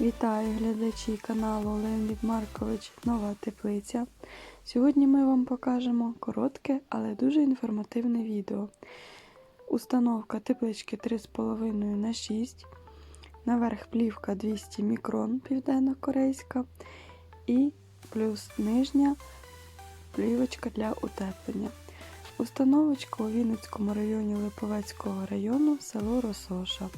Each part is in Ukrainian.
Вітаю глядачі каналу Леонід Маркович Нова Теплиця. Сьогодні ми вам покажемо коротке, але дуже інформативне відео. Установка теплички 3,5 на 6 наверх плівка 200 мікрон південно-корейська і плюс нижня плівочка для утеплення. Установочка у Вінницькому районі Липовецького району, село Росоша.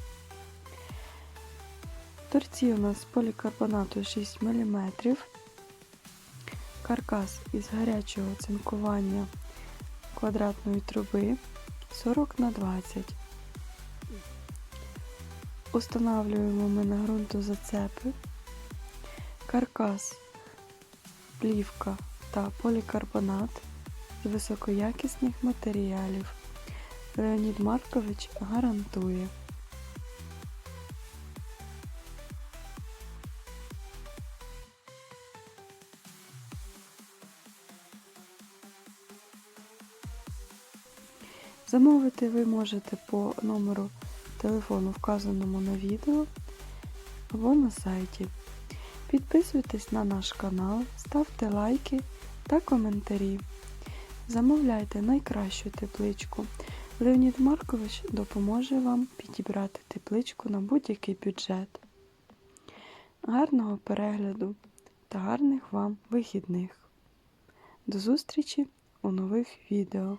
Торці у нас з полікарбонату 6 мм. Каркас із гарячого цинкування квадратної труби 40 на 20. Устанавливаємо ми на ґрунтозацепи. Каркас, плівка та полікарбонат з високоякісних матеріалів. Леонід Маркович гарантує. Замовити ви можете по номеру телефону, вказаному на відео або на сайті. Підписуйтесь на наш канал, ставте лайки та коментарі. Замовляйте найкращу тепличку. Леонід Маркович допоможе вам підібрати тепличку на будь-який бюджет. Гарного перегляду та гарних вам вихідних. До зустрічі у нових відео.